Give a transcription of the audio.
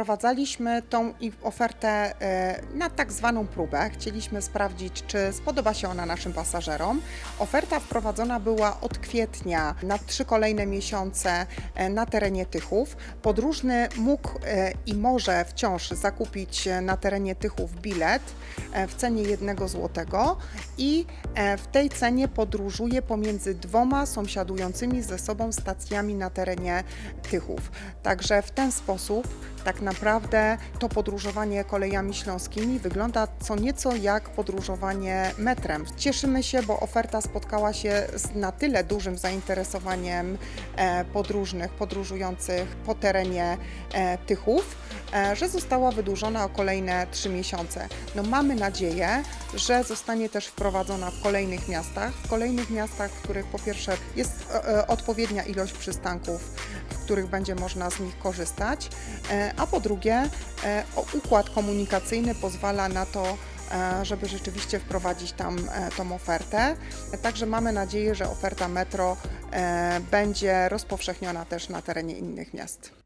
wprowadzaliśmy tą ofertę e, na tak zwaną próbę. Chcieliśmy sprawdzić, czy spodoba się ona naszym pasażerom. Oferta wprowadzona była od kwietnia na trzy kolejne miesiące e, na terenie Tychów. Podróżny mógł e, i może wciąż zakupić na terenie Tychów bilet w cenie jednego złotego i w tej cenie podróżuje pomiędzy dwoma sąsiadującymi ze sobą stacjami na terenie Tychów. Także w ten sposób tak naprawdę to podróżowanie kolejami śląskimi wygląda co nieco jak podróżowanie metrem. Cieszymy się, bo oferta spotkała się z na tyle dużym zainteresowaniem e, podróżnych podróżujących po terenie e, Tychów, e, że została wydłużona o kolejne trzy miesiące. No mamy nadzieję, że zostanie też wprowadzona w kolejnych miastach, w kolejnych miastach, w których po pierwsze jest odpowiednia ilość przystanków, których będzie można z nich korzystać, e, a po drugie e, układ komunikacyjny pozwala na to, e, żeby rzeczywiście wprowadzić tam tą ofertę. Także mamy nadzieję, że oferta metro będzie rozpowszechniona też na terenie innych miast.